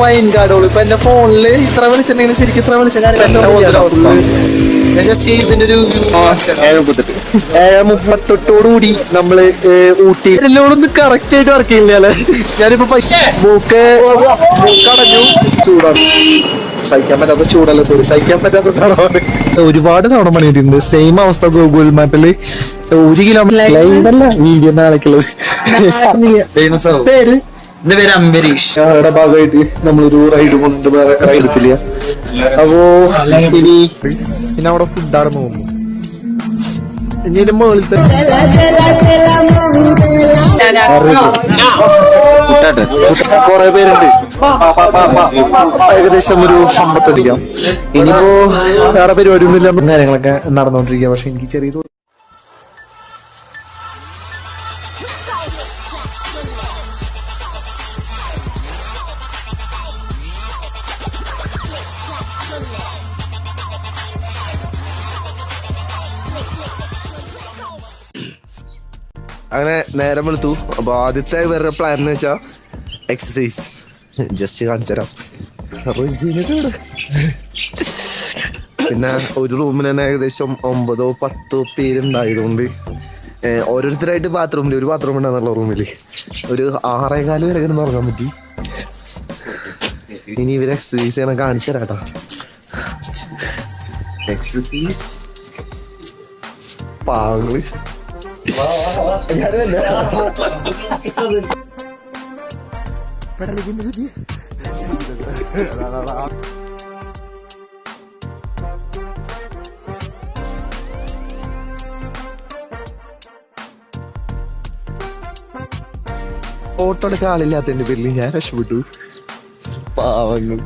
ഭയങ്കാടുള്ളൂ ഇപ്പൊ എന്റെ ഫോണിൽ ഇത്ര വിളിച്ചിട്ടുണ്ടെങ്കിൽ ശരിക്കും ഇത്ര വിളിച്ച ഞാൻ ജസ്റ്റ് ഇതിന്റെ ഒരു ഏഴ് മുപ്പത്തെട്ടോടുകൂടി നമ്മൾ ഊട്ടി. എല്ലോടൊന്ന് കറക്റ്റ് ആയിട്ട് വർക്ക് ചെയ്യില്ല അല്ലെ? ഞാനിപ്പോ മൂക്ക് മൂക്കടഞ്ഞു. ചൂടാണ്. സഹിക്കാൻ പറ്റാത്ത ചൂടല്ല സോറി സഹിക്കാൻ പറ്റാത്ത തണവാണ് ഒരുപാട് തവണ പണിയിട്ടുണ്ട്. സെയിം അവസ്ഥ ഗൂഗിൾ മാപ്പിൽ ഒരു കിലോമീറ്റർ ലൈവല്ല വീഡിയോ നാളേക്കുള്ളത്. പേര് എന്റെ പേര് അംബരീഷ്. ഞങ്ങളുടെ ഭാഗമായിട്ട് നമ്മളൊരു റൈഡ് കൊണ്ട് റൈഡെടുത്തില്ല അപ്പോ ഇനി പിന്നെ അവിടെ ഫുഡാണ് തോന്നുന്നു. ഇനി മുകളിലത്തെ കൊറേ പേരുണ്ട്. ഏകദേശം ഒരു അമ്പത്തടിക്കാം ഇനിയിപ്പോ വേറെ പരിപാടിയൊന്നുമില്ല കാര്യങ്ങളൊക്കെ നടന്നുകൊണ്ടിരിക്കുക പക്ഷെ എനിക്ക് ചെറിയ അങ്ങനെ നേരം വെളുത്തു. അപ്പൊ ആദ്യത്തെ വേറെ പ്ലാൻ എന്ന് വെച്ചാ എക്സസൈസ് ജസ്റ്റ് കാണിച്ചു തരാം. പിന്നെ ഒരു റൂമിൽ തന്നെ ഏകദേശം ഒമ്പതോ പത്തോ പേരുണ്ടായതുകൊണ്ട് ഓരോരുത്തരായിട്ട് ബാത്റൂമിൽ ഒരു ബാത്റൂം ഉണ്ടെന്നുള്ള റൂമിൽ ഒരു ആറേകാൽ വരെ കിടന്ന് ഉറങ്ങാൻ പറ്റി. ഇനി ഇവർ എക്സസൈസ് ചെയ്യണം കാണിച്ചു തരാട്ടോ എക്സസൈസ് പാങ്ങൾ ഫോട്ടോ എടുക്കാൻ ആളില്ലാത്തതിന്റെ പേരിൽ ഞാൻ രക്ഷപ്പെട്ടു. പാവങ്ങൾ.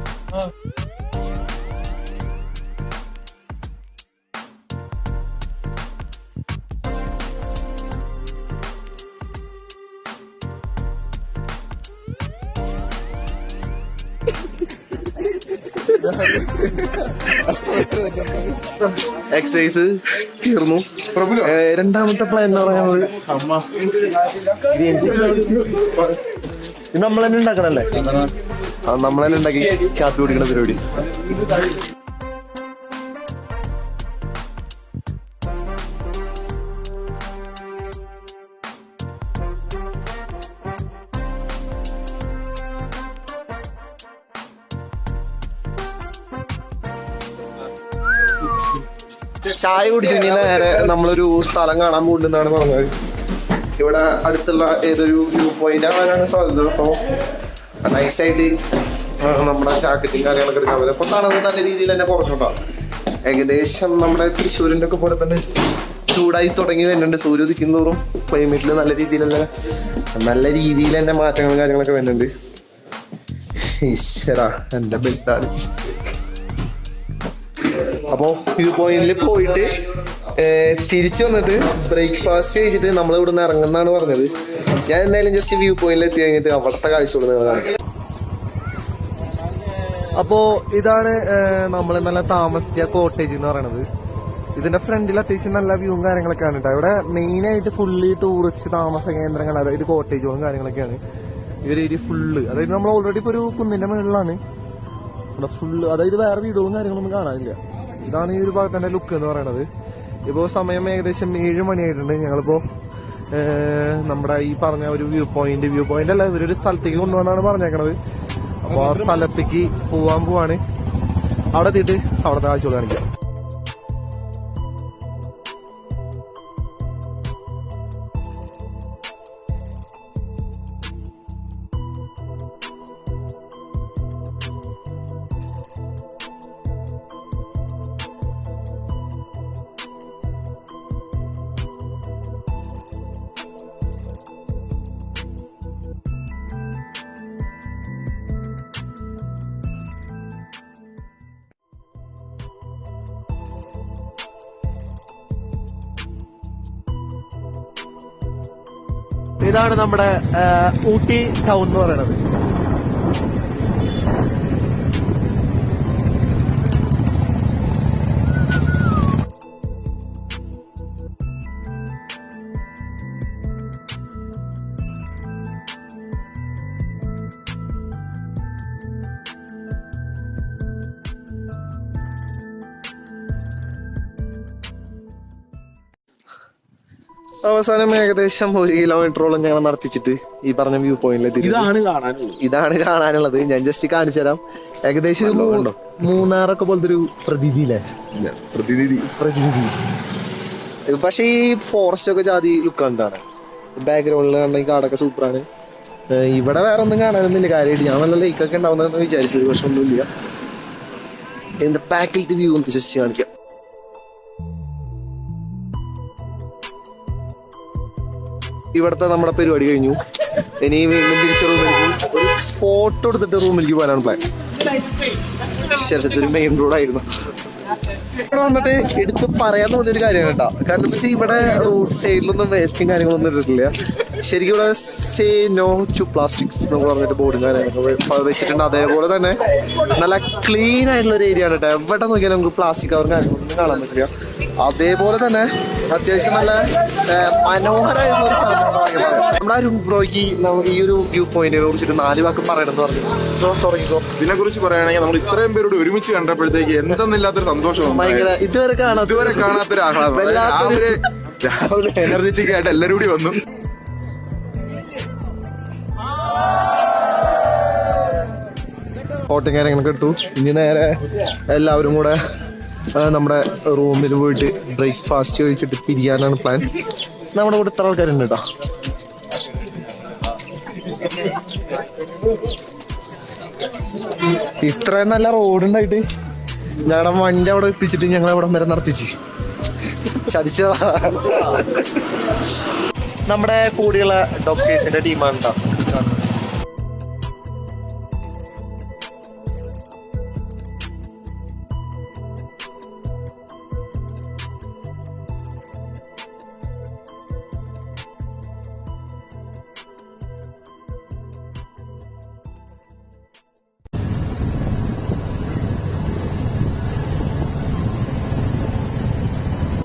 എക്സസൈസ് തീർന്നു. രണ്ടാമത്തെ പ്ലാൻ എന്ന് പറയുന്നത് നമ്മളെന്നെ നമ്മൾ തന്നെ ഉണ്ടാക്കണല്ലേ? നമ്മളെന്നെ നമ്മൾ തന്നെ ഉണ്ടാക്കി ചാപ്പി കുടിക്കണ പരിപാടി. ചായ കുടിച്ചു നേരെ നമ്മളൊരു സ്ഥലം കാണാൻ പോകുന്നുണ്ടെന്നാണ് പറഞ്ഞത്. ഇവിടെ അടുത്തുള്ള ഏതൊരു വ്യൂ പോയിന്റ് ആവാനാണ് സാധ്യത. അപ്പോ നൈസായിട്ട് നമ്മുടെ ചാക്കറ്റും കാര്യങ്ങളൊക്കെ എടുക്കാൻ അപ്പൊ തണുപ്പ് നല്ല രീതിയിൽ തന്നെ കുറഞ്ഞോണ്ടാവും ഏകദേശം നമ്മുടെ തൃശ്ശൂരിന്റെ ഒക്കെ പോലെ തന്നെ ചൂടായി തുടങ്ങി വരുന്നുണ്ട്. സൂര്യ ഉദിക്കുന്നതോറും ക്ലൈമറ്റിൽ നല്ല രീതിയിലല്ല നല്ല രീതിയിൽ തന്നെ മാറ്റങ്ങളും കാര്യങ്ങളൊക്കെ വരുന്നുണ്ട്. ഈശ്വര എന്റെ ബെൽറ്റാണ് അപ്പോ വ്യൂ പോയിന്റിൽ പോയിട്ട് തിരിച്ചു വന്നിട്ട് ബ്രേക്ക്ഫാസ്റ്റ് കഴിച്ചിട്ട് നമ്മൾ ഇവിടുന്ന് ഇറങ്ങുന്നാണ് പറഞ്ഞത്. ഞാൻ എന്തായാലും ജസ്റ്റ് വ്യൂ പോയിന്റിൽ എത്തി കഴിഞ്ഞിട്ട് അവിടുത്തെ കാഴ്ചകൾ നിങ്ങളാണ് അപ്പോ ഇതാണ് നമ്മൾ നല്ല താമസിച്ച കോട്ടേജ് എന്ന് പറയുന്നത് ഇതിന്റെ ഫ്രണ്ടിൽ അത്യാവശ്യം നല്ല വ്യൂവും കാര്യങ്ങളൊക്കെയാണ് കേട്ടോ ഇവിടെ മെയിൻ ആയിട്ട് ഫുള്ളി ടൂറിസ്റ്റ് താമസ കേന്ദ്രങ്ങൾ അതായത് കോട്ടേജുകളും കാര്യങ്ങളൊക്കെയാണ്. ഇവർ ഏരിയ ഫുള്ള് അതായത് നമ്മൾ ഓൾറെഡി ഇപ്പൊ ഒരു കുന്നിന്റെ മുകളിലാണ് ഇവിടെ ഫുള്ള് അതായത് വേറെ വീടുകളും കാര്യങ്ങളൊന്നും കാണാനില്ല. ഇതാണ് ഈ ഒരു ഭാഗത്തിന്റെ ലുക്ക് എന്ന് പറയുന്നത് ഇപ്പോ സമയം ഏകദേശം ഏഴ് മണിയായിട്ടുണ്ട്. ഞങ്ങളിപ്പോ നമ്മുടെ ഈ പറഞ്ഞ ഒരു വ്യൂ പോയിന്റ് വ്യൂ പോയിന്റ് അല്ല ഇവരൊരു സ്ഥലത്തേക്ക് കൊണ്ടുവന്നാണ് പറഞ്ഞേക്കണത്. അപ്പൊ ആ സ്ഥലത്തേക്ക് പോവാൻ പോവാണ്. അവിടെ എത്തിയിട്ട് അവിടുത്തെ കാഴ്ചകൾ കാണിക്കാം ഇതാണ് നമ്മുടെ ഊട്ടി ടൗൺ എന്ന് പറയുന്നത്. അവസാനം ഏകദേശം ഒരു കിലോമീറ്ററോളം ഞങ്ങൾ നടത്തിച്ചിട്ട് ഈ പറഞ്ഞ വ്യൂ പോയിന്റിൽ എത്തി ഇതാണ് കാണാനുള്ളത്. ഇതാണ് കാണാനുള്ളത്. ഞാൻ ജസ്റ്റ് കാണിച്ചു തരാം. ഏകദേശം ഒരു മൂ- മൂന്നാറൊക്കെ പോലത്തെ ഒരു പ്രതീതിയില്ലേ അല്ലേ പ്രതിനിധി. പ്രതീതി പക്ഷെ ഈ ഫോറസ്റ്റ് ഒക്കെ ജാതി ലുക്കാണ് ബാക്ക്ഗ്രൗണ്ടിൽ കാണുന്ന ഈ കാടൊക്കെ സൂപ്പറാണ് ഇവിടെ വേറെ ഒന്നും കാണാനൊന്നുമില്ല. കാര്യമായിട്ട് ഞാൻ നല്ല ലൈക്കൊക്കെ ഉണ്ടാവുന്നതെന്ന് വിചാരിച്ചത് പക്ഷെ ഒന്നുമില്ല. എന്റെ പാക്കിലത്തെ വ്യൂ ഒന്ന് ജസ്റ്റ് കാണിക്കാം. ഇവിടുത്തെ നമ്മുടെ പരിപാടി കഴിഞ്ഞു. ഇനി വീണ്ടും തിരിച്ച റൂമിലേക്ക് ഒരു ഫോട്ടോ എടുത്തിട്ട് റൂമിലേക്ക് പോകാനാണ് പ്ലാൻ ശരത്തൊരു മെയിൻ റോഡായിരുന്നു ഇവിടെ വന്നിട്ട് എടുത്ത് പറയാൻ തോന്നിയൊരു കാര്യമാണ് കേട്ടോ. കാരണം വെച്ചാൽ ഇവിടെ റോഡ് സൈഡിലൊന്നും വേസ്റ്റും കാര്യങ്ങളൊന്നും ഇട്ടിട്ടില്ല ശരിക്കും ഇവിടെ സേ നോ ടു പ്ലാസ്റ്റിക്സ് എന്ന് പറഞ്ഞിട്ട് ബോർഡും കാര്യങ്ങളൊക്കെ വെച്ചിട്ടുണ്ട്. അതേപോലെ തന്നെ നല്ല ക്ലീൻ ആയിട്ടുള്ള ഒരു ഏരിയ ആണ് കേട്ടോ. എവിടെ നോക്കിയാലും നമുക്ക് പ്ലാസ്റ്റിക് അവർ കാര്യങ്ങളൊന്നും കാണാൻ പറ്റില്ല. അതേപോലെ തന്നെ അത്യാവശ്യം നല്ല മനോഹരമായിട്ടുള്ള ഒരു സ്ഥലം നമ്മുടെ അരുൺ ബ്രോയ്ക്ക് ഈ ഒരു വ്യൂ പോയിന്റിനെ കുറിച്ചിട്ട് നാല് വാക്ക് പറയണമെന്ന് പറഞ്ഞു. ബ്രോ തുടങ്ങിക്കോ. ഇതിനെ കുറിച്ച് പറയുകയാണെങ്കിൽ നമ്മൾ ഇത്രയും പേരോട് ഒരുമിച്ച് കണ്ടപ്പോഴത്തേക്ക് എന്തെന്നില്ലാത്തൊരു സന്തോഷം ഭയങ്കര ഇതുവരെ കാണാത്ത ഇതുവരെ കാണാത്തൊരു ആഹ്ലാദം. രാവിലെ രാവിലെ എനർജറ്റിക് ആയിട്ട് എല്ലാവരും കൂടി വന്നു. ഫോട്ടോ കാര്യങ്ങളൊക്കെ എടുത്തു. ഇനി നേരെ എല്ലാവരും കൂടെ നമ്മുടെ റൂമിൽ പോയിട്ട് ബ്രേക്ക്ഫാസ്റ്റ് കഴിച്ചിട്ട് പിരിയാനാണ് പ്ലാൻ നമ്മുടെ കൂടെ ഇത്ര ആൾക്കാരുണ്ട് കേട്ടോ ഇത്രയും നല്ല റോഡുണ്ടായിട്ട് ഞങ്ങളുടെ വണ്ടി അവിടെ ഒപ്പിച്ചിട്ട് ഞങ്ങൾ അവിടെ വരെ നടത്തിച്ച്. ചതിച്ചതാ. നമ്മുടെ കൂടിയുള്ള ഡോക്ടേഴ്സിന്റെ ടീമാണ് കേട്ടോ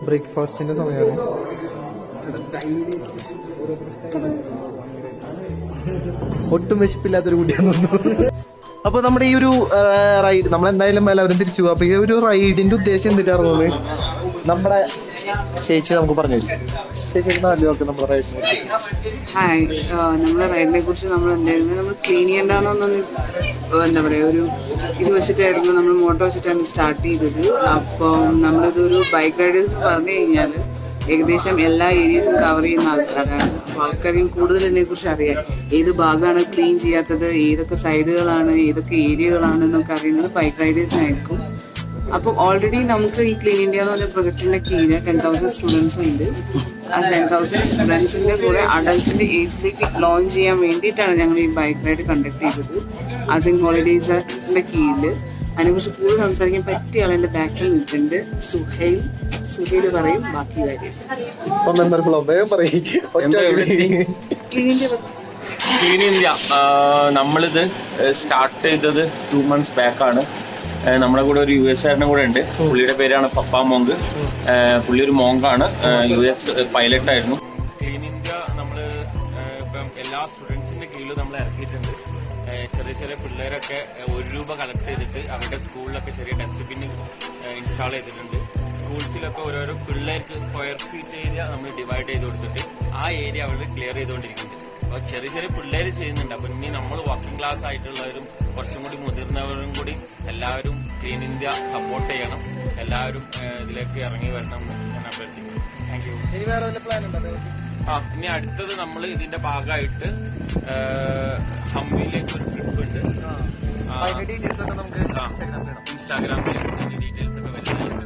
ബ്രേക്ക്ഫാസ്റ്റിന്റെ സമയമാണ്? ഒട്ടും വിശപ്പില്ലാത്തൊരു കുട്ടിയാണെന്ന് തോന്നുന്നു. അപ്പൊ നമ്മുടെ ഈ ഒരു റൈഡ് നമ്മൾ എന്തായാലും എല്ലാവരും തിരിച്ചു അപ്പൊ ഈ ഒരു റൈഡിന്റെ ഉദ്ദേശം എന്തിട്ടാണ് നമ്മുടെ ചേച്ചി നമുക്ക് പറഞ്ഞു. ചേച്ചി നമ്മുടെ റൈഡിനെ ഹായ് നമ്മുടെ റൈഡിനെ കുറിച്ച് നമ്മൾ എന്തായിരുന്നു? നമ്മൾ ക്ലീൻ ചെയ്യേണ്ടെന്നൊന്നും എന്താ പറയാ ഒരു ഇത് വെച്ചിട്ടായിരുന്നു നമ്മൾ മോട്ടോ വെച്ചിട്ടാണ് സ്റ്റാർട്ട് ചെയ്തത്. അപ്പം നമ്മളിതൊരു ബൈക്ക് റൈഡേഴ്സ് എന്ന് പറഞ്ഞു കഴിഞ്ഞാൽ ഏകദേശം എല്ലാ ഏരിയസും കവർ ചെയ്യുന്ന ആൾക്കാരാണ്. അപ്പോൾ ആൾക്കാരെയും കൂടുതൽ കുറിച്ച് അറിയാം ഏത് ഭാഗമാണ് ക്ലീൻ ചെയ്യാത്തത്? ഏതൊക്കെ സൈഡുകളാണ് ഏതൊക്കെ ഏരിയകളാണ് എന്നൊക്കെ അറിയുന്നത് ബൈക്ക് റൈഡേഴ്സിനായിരിക്കും അപ്പോൾ ഓൾറെഡി നമുക്ക് ഈ ക്ലീൻ ഇന്ത്യ എന്ന് പറഞ്ഞ പ്രൊജക്ടിന്റെ കീഴിൽ ടെൻ തൗസൻഡ് സ്റ്റുഡൻസ് ഉണ്ട്. ആ ടെൻ തൗസൻഡ് സ്റ്റുഡൻസിന്റെ കൂടെ അഡൾട്ടിന്റെ ഏജിലേക്ക് ലോഞ്ച് ചെയ്യാൻ വേണ്ടിയിട്ടാണ് ഞങ്ങൾ ഈ ബൈക്ക് റൈഡ് കണ്ടക്ട് ചെയ്തത്. അസിൻ ഹോളിഡേസിന്റെ കീഴിൽ അതിനെക്കുറിച്ച് കൂടുതൽ സംസാരിക്കാൻ പറ്റിയ ആൾ എന്റെ ബാക്കിൽ നിൽക്കുന്നുണ്ട് സുഹൈൽ. പറയും ബാക്കി കാര്യം. നമ്പർ വേഗം പറയും. ക്ലീൻ ഇന്ത്യ നമ്മളിത് സ്റ്റാർട്ട് ചെയ്തത് ടു മന്ത്സ് ബാക്ക് ആണ്. നമ്മുടെ കൂടെ ഒരു യു എസ് കാരനും കൂടെ ഉണ്ട്. പുള്ളിയുടെ പേരാണ് പപ്പ മോങ്ക്. പുള്ളി ഒരു മോങ്കാണ്. യു എസ് പൈലറ്റ് ആയിരുന്നു. ക്ലീൻ ഇന്ത്യ നമ്മൾ ഇപ്പം എല്ലാ സ്റ്റുഡൻസിന്റെ കീഴിൽ നമ്മൾ ഇറക്കിയിട്ടുണ്ട്. ചെറിയ ചെറിയ പിള്ളേരൊക്കെ ഒരു രൂപ കളക്ട് ചെയ്തിട്ട് അവരുടെ സ്കൂളിലൊക്കെ ചെറിയ ഡസ്റ്റ്ബിൻ ഇൻസ്റ്റാൾ ചെയ്തിട്ടുണ്ട്. സ്കൂൾസിലൊക്കെ ഓരോരോ പിള്ളേർക്ക് സ്ക്വയർ ഫീറ്റ് ഏരിയ നമ്മൾ ഡിവൈഡ് ചെയ്ത് കൊടുത്തിട്ട് ആ ഏരിയ അവർ ക്ലിയർ ചെയ്തുകൊണ്ടിരിക്കുന്നുണ്ട്. ചെറിയ ചെറിയ പിള്ളേര് ചെയ്യുന്നുണ്ട്. അപ്പൊ ഇനി നമ്മൾ വർക്കിംഗ് ക്ലാസ് ആയിട്ടുള്ളവരും കുറച്ചും കൂടി മുതിർന്നവരും കൂടി എല്ലാവരും ക്ലീൻ ഇന്ത്യ സപ്പോർട്ട് ചെയ്യണം. എല്ലാവരും ഇതിലേക്ക് ഇറങ്ങി വരണം ഞാൻ അഭ്യർത്ഥിക്കുന്നു. താങ്ക് യു ഇനി വേറെ വല്ല പ്ലാൻ ഉണ്ടോ ആ ഇനി അടുത്തത് നമ്മൾ ഇതിന്റെ ഭാഗമായിട്ട് ഹംപിയിലേക്ക് ഒരു ട്രിപ്പ് ഉണ്ട്. ഇൻസ്റ്റാഗ്രാമിലേക്ക് അതിന്റെ ഡീറ്റെയിൽസ് ഒക്കെ നമുക്ക് ഇൻസ്റ്റാഗ്രാമിൽ അതിന്റെ ഡീറ്റെയിൽസ് ഒക്കെ വരുന്നുണ്ട്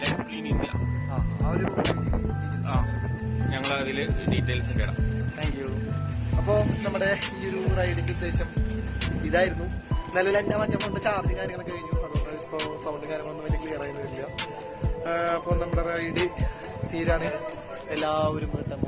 ലെറ്റ്സ് ക്ലീൻ ഇന്ത്യ ആ, ഞങ്ങൾ അതിൽ ഡീറ്റെയിൽസ് ഇടാം. അപ്പോൾ നമ്മുടെ ഈ ഒരു റൈഡിന്റെ ഉദ്ദേശം ഇതായിരുന്നു. നിലവിൽ എന്നെ കൊണ്ട് ചാർജ് കാര്യങ്ങളൊക്കെ കഴിഞ്ഞു. അതുകൊണ്ട് ഇപ്പോൾ സൗണ്ട് കാര്യങ്ങളൊന്നും വലിയ ക്ലിയർ ആയി വരില്ല അപ്പോൾ നമ്മുടെ റൈഡ് തീരാണ്. എല്ലാവരും വീട്ടാൻ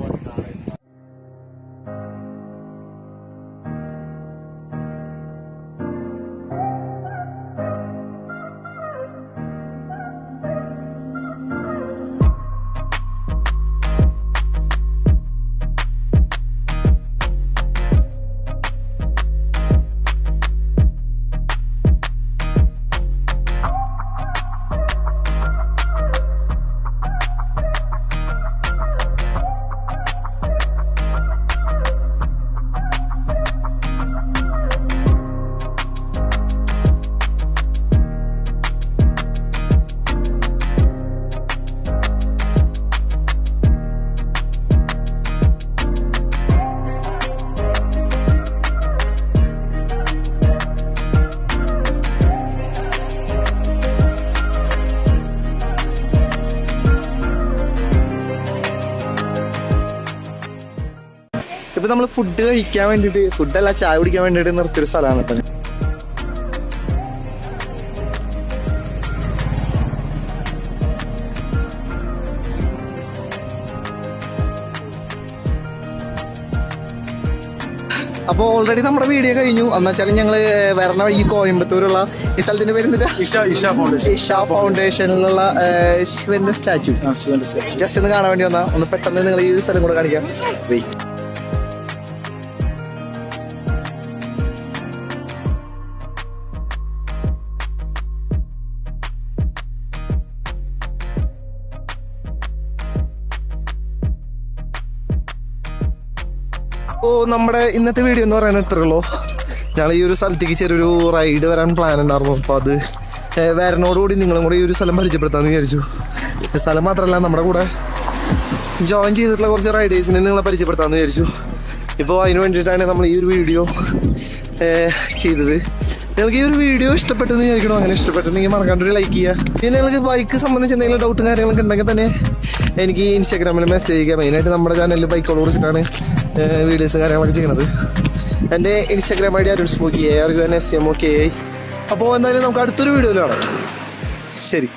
പോകുന്നതാണ് നമ്മൾ ഫുഡ് കഴിക്കാൻ വേണ്ടിട്ട് ഫുഡല്ല ചായ കുടിക്കാൻ വേണ്ടിട്ട് നിർത്തിയൊരു സ്ഥലമാണ് ഇപ്പൊ. അപ്പോൾ ഓൾറെഡി നമ്മുടെ വീഡിയോ കഴിഞ്ഞു. എന്നുവെച്ചാൽ ഞങ്ങൾ ഞങ്ങൾ വരണ വഴി കോയമ്പത്തൂരുള്ള ഈ സ്ഥലത്തിന്റെ പേര് ഇഷ ഇഷ ഫൗണ്ടേഷൻ ഇഷ ഫൗണ്ടേഷനിലുള്ള ശിവന്റെ സ്റ്റാച്ചു ജസ്റ്റ് ഒന്ന് കാണാൻ വേണ്ടി വന്നാ. ഒന്ന് പെട്ടെന്ന് നിങ്ങൾ ഈ സ്ഥലം കൂടെ കാണിക്കാം. അപ്പോ നമ്മുടെ ഇന്നത്തെ വീഡിയോ എന്ന് പറയുന്നത് ഇത്രേ ഉള്ളൂ? ഞങ്ങൾ ഈ ഒരു സ്ഥലത്തേക്ക് ചെറിയൊരു റൈഡ് വരാൻ പ്ലാൻ ഉണ്ടായിരുന്നു. അപ്പോൾ അത് വരണോടുകൂടി നിങ്ങളും കൂടെ ഈ ഒരു സ്ഥലം പരിചയപ്പെടുത്താമെന്ന് വിചാരിച്ചു. സ്ഥലം മാത്രമല്ല നമ്മുടെ കൂടെ ജോയിൻ ചെയ്തിട്ടുള്ള കുറച്ച് റൈഡേഴ്സിനെ നിങ്ങളെ പരിചയപ്പെടുത്താമെന്ന് വിചാരിച്ചു. ഇപ്പോൾ അതിന് വേണ്ടിയിട്ടാണ് നമ്മൾ ഈ ഒരു വീഡിയോ ചെയ്തത്. നിങ്ങൾക്ക് ഈ ഒരു വീഡിയോ ഇഷ്ടപ്പെട്ടു എന്ന് ചോദിക്കണോ അങ്ങനെ ഇഷ്ടപ്പെട്ടിട്ടുണ്ടെങ്കിൽ മറക്കാണ്ട് ഒരു ലൈക്ക് ചെയ്യുക ഇനി നിങ്ങൾക്ക് ബൈക്ക് സംബന്ധിച്ച് എന്തെങ്കിലും ഡൗട്ടും കാര്യങ്ങളൊക്കെ ഉണ്ടെങ്കിൽ തന്നെ എനിക്ക് ഇൻസ്റ്റാഗ്രാമിൽ മെസ്സേജ് ചെയ്യുക മെയിനായിട്ട് നമ്മുടെ ചാനലിൽ ബൈക്കുകളെ കുറിച്ചിട്ടാണ് വീഡിയോസും കാര്യങ്ങളൊക്കെ ചെയ്യുന്നത്. എന്റെ Instagram I D Arun Smokey A R U N S M O K I അപ്പോൾ എന്തായാലും നമുക്ക് അടുത്തൊരു വീഡിയോയിലാണ് ശരി.